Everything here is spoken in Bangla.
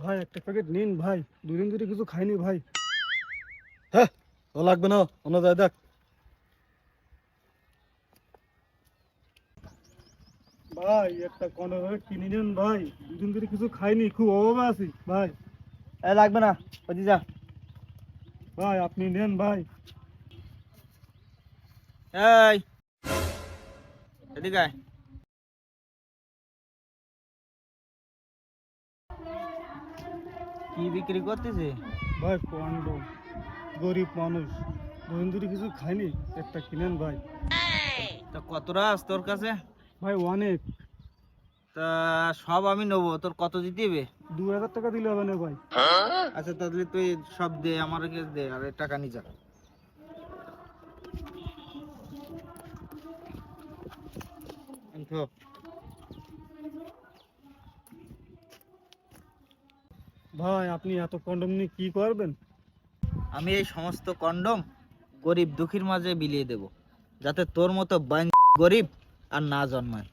ভাই একটা প্যাকেট নিন ভাই। দুদিন ধরে কিছু খাইনি ভাই। হ্যাঁ ও লাগবে না অন্য যায় দেখ। ভাই একটা কিনে নিন ভাই। দুদিন ধরে কিছু খাইনি খুব অভাবে আছি ভাই। এ লাগবে না যা ভাই আপনি নেন ভাই। এই এদিকে কি বিক্রি করতেছে? ভাই কন্ডম গরিব মানুষ। দুদিন ধরে কিছু খাইনি একটা কিনেন ভাই। তা কতটা আস তোর কাছে? ভাই অনেক। তা সব আমি নেব তোর কত দিতে হবে? দু হাজার টাকা দিলে হবে না ভাই। আচ্ছা তাহলে তুই সব দে আমার কাছে দে আর টাকা নিয়ে যা। ভাই আপনি এত কন্ডম নিয়ে কি করবেন? আমি এই সমস্ত কন্ডম গরিব দুঃখীর মাঝে বিলিয়ে দেব যাতে তোর মতো বান গরিব আর না জন্মায়।